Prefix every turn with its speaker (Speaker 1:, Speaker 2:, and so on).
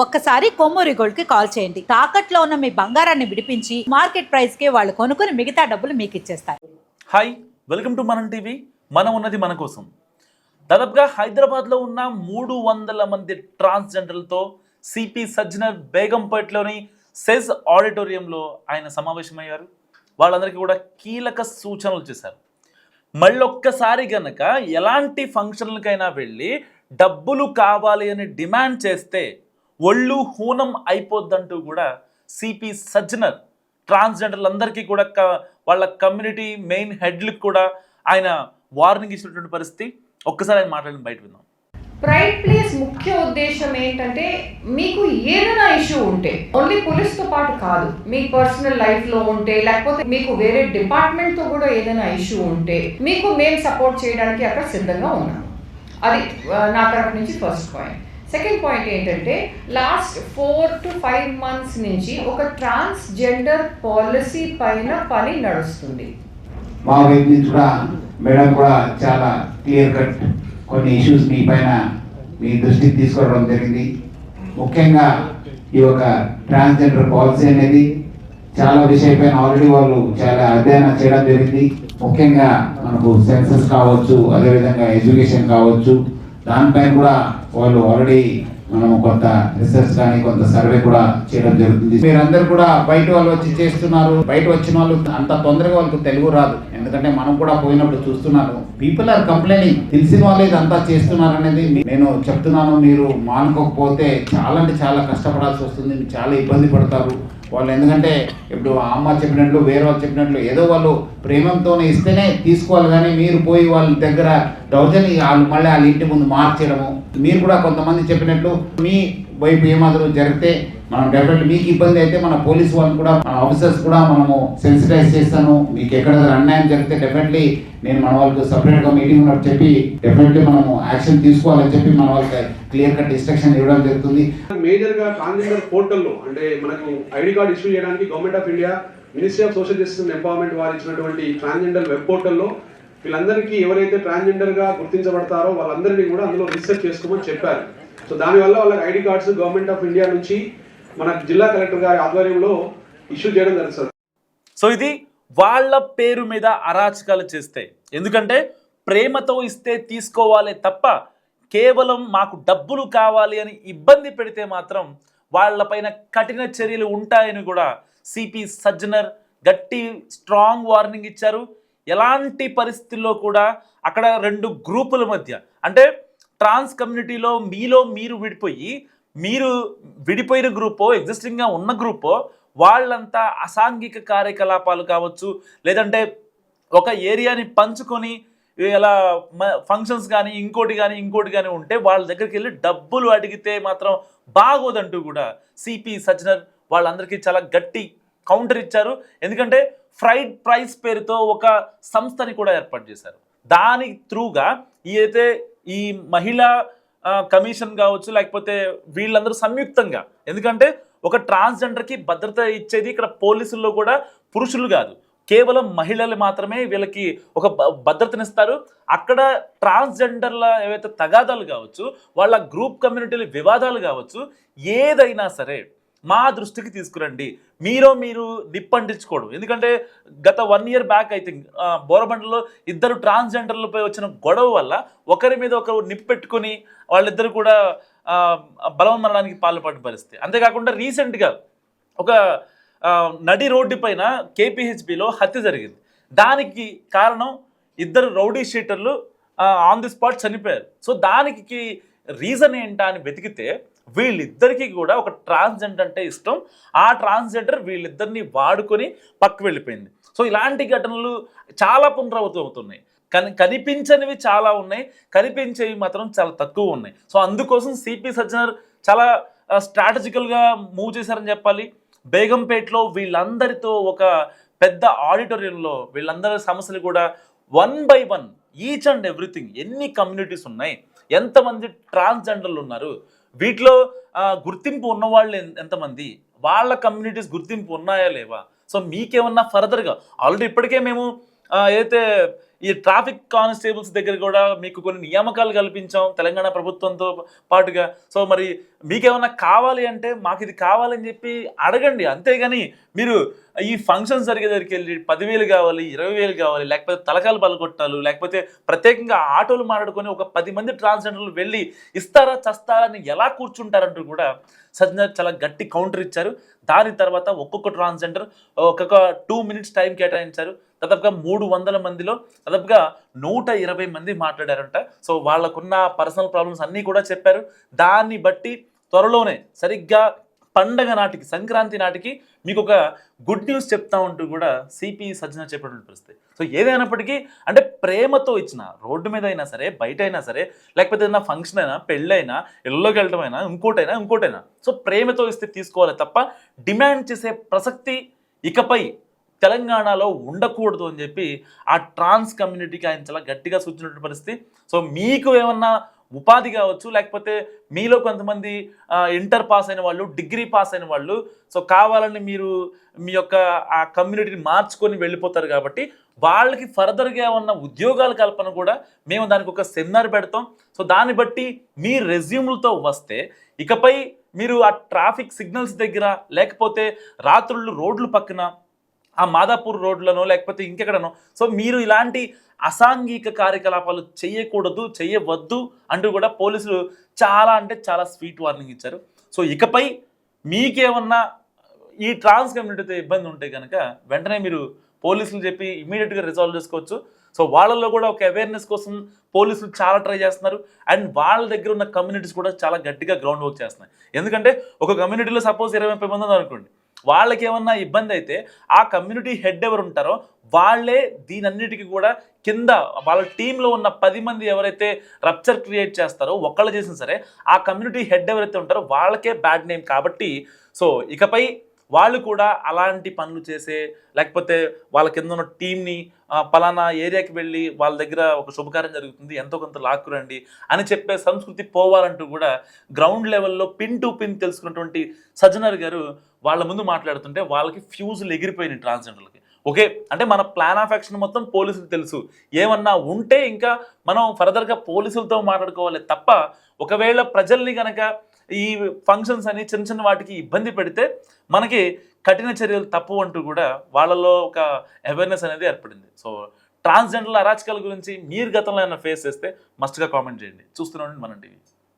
Speaker 1: ఒక్కసారి కొమ్మూరి గోల్డ్కి కాల్ చేయండి. తాకట్లో ఉన్న మీ బంగారాన్ని విడిపించి మార్కెట్ ప్రైస్కి వాళ్ళు కొనుక్కుని మిగతా డబ్బులు మీకు ఇచ్చేస్తారు.
Speaker 2: Hi welcome to Manam TV మనం ఉన్నది మన కోసం. దాదాపుగా హైదరాబాద్లో ఉన్న మూడు వందల మంది ట్రాన్స్జెండర్లతో సిపి సజ్జనర్ బేగంపేట్లోని సెజ్ ఆడిటోరియంలో ఆయన సమావేశమయ్యారు. వాళ్ళందరికీ కూడా కీలక సూచనలు చేశారు. మళ్ళొక్కసారి గనక ఎలాంటి ఫంక్షన్లకైనా వెళ్ళి డబ్బులు కావాలి అని డిమాండ్ చేస్తే ఒళ్ళు హూనం అయిపోద్దంటూ కూడా సిపి సజ్జనర్ ట్రాన్స్జెండర్లందరికీ కూడా వాళ్ళ కమ్యూనిటీ మెయిన్ హెడ్లకు కూడా ఆయన వార్నింగ్ ఇచ్చినటువంటి పరిస్థితి. ఒక్కసారి ఆయన మాట్లాడిన బయట విందాం.
Speaker 3: ప్రైడ్ ప్లేస్ ముఖ్య ఉద్దేశం ఏంటంటే మీకు ఏదైనా ఇష్యూ ఉంటే ఓన్లీ పోలీస్తో పాటు కాదు మీ పర్సనల్ లైఫ్లో ఉంటే లేకపోతే మీకు వేరే డిపార్ట్మెంట్తో కూడా ఏదైనా ఇష్యూ ఉంటే మీకు మేము సపోర్ట్ చేయడానికి అక్కడ సిద్ధంగా ఉన్నాము అది నా తరఫు నుంచి ఫస్ట్ పాయింట్ సెకండ్ పాయింట్ ఏంటంటే last four to five months నుంచి ఒక ట్రాన్స్జెండర్ పాలసీ పైన పని నడుస్తుంది.
Speaker 4: మా వైపు నుంచి కూడా మేడం కూడా చాలా క్లియర్ కట్ కొన్ని ఇష్యూస్ మీ పైన మీ దృష్టికి తీసుకురావడం జరిగింది. ముఖ్యంగా ఈ యొక్క ట్రాన్స్జెండర్ పాలసీ అనేది చాలా విషయపైన ఆల్రెడీ వాళ్ళు చాలా అధ్యయనం చేయడం జరిగింది. ముఖ్యంగా మనకు సెన్సెస్ కావచ్చు అదేవిధంగా ఎడ్యుకేషన్ కావచ్చు. దానిపైన కూడా వాళ్ళు ఆల్రెడీ మనము కొంత రీసెర్చ్ కానీ కొంత సర్వే కూడా చేయడం జరుగుతుంది. మీరందరూ కూడా బయట వాళ్ళు వచ్చి చేస్తున్నారు. బయట వచ్చిన వాళ్ళు అంత తొందరగా వాళ్ళకి తెలుగు రాదు. ఎందుకంటే మనం కూడా పోయినప్పుడు చూస్తున్నాను. పీపుల్ ఆర్ కంప్లైనింగ్ తెలిసిన వాళ్ళు ఇదంతా చేస్తున్నారు అనేది నేను చెప్తున్నాను. మీరు మానుకోకపోతే చాలా అంటే చాలా కష్టపడాల్సి వస్తుంది. చాలా ఇబ్బంది పడతారు. వాళ్ళు ఎందుకంటే ఇప్పుడు అమ్మ చెప్పినట్లు వేరే వాళ్ళు చెప్పినట్లు ఏదో వాళ్ళు ప్రేమంతోనే ఇస్తేనే తీసుకోవాలి. కానీ మీరు పోయి వాళ్ళ దగ్గర డౌజన్ వాళ్ళు మళ్ళీ వాళ్ళ ఇంటి ముందు మార్చేయడము మీరు కూడా కొంతమంది చెప్పినట్లు మీ వైపు ఏమాత్రం జరిగితే మనం డెఫినెట్ మీకు ఇబ్బంది అయితే మన పోలీస్ వాళ్ళు కూడా మన ఆఫీసర్స్ కూడా మనము సెన్సిటైజ్ చేస్తాను. మీకు ఎక్కడ అన్యాయం జరిగితే డెఫినెట్లీ నేను మన వాళ్ళకి సపరేట్గా మీటింగ్ ఉన్నట్టు చెప్పి డెఫినెట్లీ మనము యాక్షన్ తీసుకోవాలని చెప్పి మన వాళ్ళకి క్లియర్ కట్ ఇన్స్ట్రక్షన్ ఇవ్వడం జరుగుతుంది.
Speaker 5: మేజర్గా గా పోర్టల్లో అంటే మనకు ఐడి కార్డ్ ఇష్యూ చేయడానికి government of India ministry of social justice and empowerment వారు ఇచ్చినటువంటి ట్రాన్స్జెండర్ వెబ్ పోర్టల్లో వీళ్ళందరికీ ఎవరైతే ట్రాన్స్జెండర్గా గుర్తించబడతారో వాళ్ళందరినీ కూడా అందులో రీసెర్చ్ చేసుకోమని చెప్పారు. సో దానివల్ల వాళ్ళకి ID cards government of India నుంచి మన జిల్లా కలెక్టర్ గారి ఆధ్వర్యంలో ఇష్యూ చేయడం జరుగుతుంది
Speaker 2: సో ఇది వాళ్ళ పేరు మీద అరాచకాలు చేస్తే. ఎందుకంటే ప్రేమతో ఇస్తే తీసుకోవాలి తప్ప కేవలం మాకు డబ్బులు కావాలి అని ఇబ్బంది పెడితే మాత్రం వాళ్ళపైన కఠిన చర్యలు ఉంటాయని కూడా సిపి సజ్జనర్ గట్టి స్ట్రాంగ్ వార్నింగ్ ఇచ్చారు. ఎలాంటి పరిస్థితుల్లో కూడా అక్కడ రెండు గ్రూపుల మధ్య అంటే ట్రాన్స్ కమ్యూనిటీలో మీలో మీరు విడిపోయి మీరు విడిపోయిన గ్రూపో ఎగ్జిస్టింగ్గా ఉన్న గ్రూపో వాళ్ళంతా అసాంఘిక కార్యకలాపాలు కావచ్చు లేదంటే ఒక ఏరియాని పంచుకొని ఇలా ఫంక్షన్స్ కానీ ఇంకోటి కానీ ఇంకోటి కానీ ఉంటే వాళ్ళ దగ్గరికి వెళ్ళి డబ్బులు అడిగితే మాత్రం బాగోదంటూ కూడా సిపి సజ్జనర్ వాళ్ళందరికీ చాలా గట్టి కౌంటర్ ఇచ్చారు. ఎందుకంటే ఫ్రైడ్ ప్రైస్ పేరుతో ఒక సంస్థని కూడా ఏర్పాటు చేశారు. దాని త్రూగా ఈ అయితే ఈ మహిళా కమిషన్ కావచ్చు లేకపోతే వీళ్ళందరూ సంయుక్తంగా. ఎందుకంటే ఒక ట్రాన్స్జెండర్కి భద్రత ఇచ్చేది ఇక్కడ పోలీసుల్లో కూడా పురుషులు కాదు. కేవలం మహిళలు మాత్రమే వీళ్ళకి ఒక భద్రతనిస్తారు. అక్కడ ట్రాన్స్జెండర్ల ఏవైతే తగాదాలు కావచ్చు వాళ్ళ గ్రూప్ కమ్యూనిటీల వివాదాలు కావచ్చు ఏదైనా సరే మా దృష్టికి తీసుకురండి. మీరో మీరు నిప్పంటించుకోవడం ఎందుకంటే గత one year back I think బోరబండలో ఇద్దరు ట్రాన్స్జెండర్లపై వచ్చిన గొడవ వల్ల ఒకరి మీద ఒకరు నిప్పెట్టుకొని వాళ్ళిద్దరు కూడా బలం మరణానికి పాల్పడిన పరిస్థితి. అంతేకాకుండా రీసెంట్గా ఒక నడి రోడ్డు పైన కేపీహెచ్బిలో హత్య జరిగింది. దానికి కారణం ఇద్దరు రౌడీ షీటర్లు ఆన్ ది స్పాట్ చనిపోయారు. సో దానికి రీజన్ ఏంటా అని వెతికితే వీళ్ళిద్దరికీ కూడా ఒక ట్రాన్స్జెండర్ అంటే ఇష్టం. ఆ ట్రాన్స్జెండర్ వీళ్ళిద్దరిని వాడుకొని పక్కకు వెళ్ళిపోయింది. సో ఇలాంటి ఘటనలు చాలా పునరావృతం అవుతున్నాయి కని కనిపించనివి చాలా ఉన్నాయి. కనిపించేవి మాత్రం చాలా తక్కువ ఉన్నాయి. సో అందుకోసం సిపి సజ్జనర్ చాలా స్ట్రాటజికల్గా మూవ్ చేశారని చెప్పాలి. బేగంపేటలో వీళ్ళందరితో ఒక పెద్ద ఆడిటోరియంలో వీళ్ళందరి సమస్యలు కూడా one by one each and everything ఎన్ని కమ్యూనిటీస్ ఉన్నాయి? ఎంతమంది ట్రాన్స్జెండర్లు ఉన్నారు? వీటిలో గుర్తింపు ఉన్నవాళ్ళు ఎంతమంది? వాళ్ళ కమ్యూనిటీస్ గుర్తింపు ఉన్నాయా లేవా? సో మీకేమన్నా ఫర్దర్గా ఆల్రెడీ ఇప్పటికే మేము అయితే ఏదైతే ఈ ట్రాఫిక్ కానిస్టేబుల్స్ దగ్గర కూడా మీకు కొన్ని నియామకాలు కల్పించాం తెలంగాణ ప్రభుత్వంతో పాటుగా. సో మరి మీకేమన్నా కావాలి అంటే మాకు ఇది కావాలని చెప్పి అడగండి. అంతేగాని మీరు ఈ ఫంక్షన్ జరిగే దగ్గరికి వెళ్ళి పదివేలు కావాలి ఇరవై వేలు కావాలి లేకపోతే తలకాలు పలగొట్టాలు లేకపోతే ప్రత్యేకంగా ఆటోలు మాట్లాడుకొని ఒక పది మంది ట్రాన్స్జెండర్లు వెళ్ళి ఇస్తారా చస్తారా అని ఎలా కూర్చుంటారంటూ కూడా సజ్జన చాలా గట్టి కౌంటర్ ఇచ్చారు. దాని తర్వాత ఒక్కొక్క ట్రాన్స్జెండర్ ఒక్కొక్క టూ మినిట్స్ టైం కేటాయించారు. దాదాపుగా మూడు వందల మందిలో దాదాపుగా నూట ఇరవై మంది మాట్లాడారంట. సో వాళ్ళకున్న పర్సనల్ ప్రాబ్లమ్స్ అన్నీ కూడా చెప్పారు. దాన్ని బట్టి త్వరలోనే సరిగ్గా పండగ నాటికి సంక్రాంతి నాటికి మీకు ఒక గుడ్ న్యూస్ చెప్తా ఉంటూ కూడా సిపి సజ్జన చెప్పినట్టు పరిస్థితి సో ఏదైనప్పటికీ అంటే ప్రేమతో ఇచ్చిన రోడ్డు మీద అయినా సరే బయట అయినా సరే లేకపోతే ఏదైనా ఫంక్షన్ అయినా పెళ్ళైనా ఇళ్ళలోకి వెళ్ళడం అయినా ఇంకోటైనా ఇంకోటైనా. సో ప్రేమతో ఇస్తే తీసుకోవాలి తప్ప డిమాండ్ చేసే ప్రసక్తి ఇకపై తెలంగాణలో ఉండకూడదు అని చెప్పి ఆ ట్రాన్స్ కమ్యూనిటీకి ఆయన చాలా గట్టిగా సూచించినటువంటి పరిస్థితి. సో మీకు ఏమన్నా ఉపాధి కావచ్చు లేకపోతే మీలో కొంతమంది ఇంటర్ పాస్ అయిన వాళ్ళు డిగ్రీ పాస్ అయిన వాళ్ళు సో కావాలని మీరు మీ యొక్క ఆ కమ్యూనిటీని మార్చుకొని వెళ్ళిపోతారు కాబట్టి వాళ్ళకి ఫర్దర్గా ఉన్న ఉద్యోగాల కల్పన కూడా మేము దానికి ఒక సెమినార్ పెడతాం. సో దాన్ని బట్టి మీ రెజ్యూమ్లతో వస్తే ఇకపై మీరు ఆ ట్రాఫిక్ సిగ్నల్స్ దగ్గర లేకపోతే రాత్రుళ్ళు రోడ్లు పక్కన ఆ మాదాపూర్ రోడ్లను లేకపోతే ఇంకెక్కడనో. సో మీరు ఇలాంటి అసాంఘిక కార్యకలాపాలు చేయకూడదు చేయవద్దు అంటూ కూడా పోలీసులు చాలా అంటే చాలా స్వీట్ వార్నింగ్ ఇచ్చారు. సో ఇకపై మీకేమన్నా ఈ ట్రాన్స్ కమ్యూనిటీతో ఇబ్బంది ఉంటే కనుక వెంటనే మీరు పోలీసులు చెప్పి ఇమీడియట్గా రిజాల్వ్ చేసుకోవచ్చు. సో వాళ్ళల్లో కూడా ఒక అవేర్నెస్ కోసం పోలీసులు చాలా ట్రై చేస్తున్నారు. అండ్ వాళ్ళ దగ్గర ఉన్న కమ్యూనిటీస్ కూడా చాలా గట్టిగా గ్రౌండ్ వర్క్ చేస్తున్నాయి. ఎందుకంటే ఒక కమ్యూనిటీలో సపోజ్ ఇరవై ముప్పై మంది అనుకోండి వాళ్ళకి ఏమన్నా ఇబ్బంది అయితే ఆ కమ్యూనిటీ హెడ్ ఎవరు ఉంటారో వాళ్ళే దీనన్నిటికీ కూడా కింద వాళ్ళ టీంలో ఉన్న పది మంది ఎవరైతే రప్చర్ క్రియేట్ చేస్తారో ఒక్కళ్ళు చేసినా సరే ఆ కమ్యూనిటీ హెడ్ ఎవరైతే ఉంటారో వాళ్ళకే బ్యాడ్ నేమ్ కాబట్టి సో ఇకపై వాళ్ళు కూడా అలాంటి పనులు చేసే లేకపోతే వాళ్ళ కింద ఉన్న టీంని పలానా ఏరియాకి వెళ్ళి వాళ్ళ దగ్గర ఒక శుభకార్యం జరుగుతుంది ఎంతో కొంత లాక్కురండి అని చెప్పే సంస్కృతి పోవాలంటూ కూడా గ్రౌండ్ లెవెల్లో పిన్ టు పిన్ తెలుసుకున్నటువంటి సజ్జనర్ గారు వాళ్ళ ముందు మాట్లాడుతుంటే వాళ్ళకి ఫ్యూజులు ఎగిరిపోయినాయి ట్రాన్స్జెండర్లకి. ఓకే అంటే మన ప్లాన్ ఆఫ్ యాక్షన్ మొత్తం పోలీసులకు తెలుసు. ఏమన్నా ఉంటే ఇంకా మనం ఫర్దర్గా పోలీసులతో మాట్లాడుకోవాలి తప్ప ఒకవేళ ప్రజల్ని కనుక ఈ ఫంక్షన్స్ అని చిన్న చిన్న వాటికి ఇబ్బంది పెడితే మనకి కఠిన చర్యలు తప్పు అంటూ కూడా వాళ్ళలో ఒక అవేర్నెస్ అనేది ఏర్పడింది. సో ట్రాన్స్జెండర్ల అరాచకాల గురించి మీరు గతంలో ఏమైనా ఫేస్ చేస్తే మస్ట్గా కామెంట్ చేయండి. చూస్తున్నాండి మన టీవీ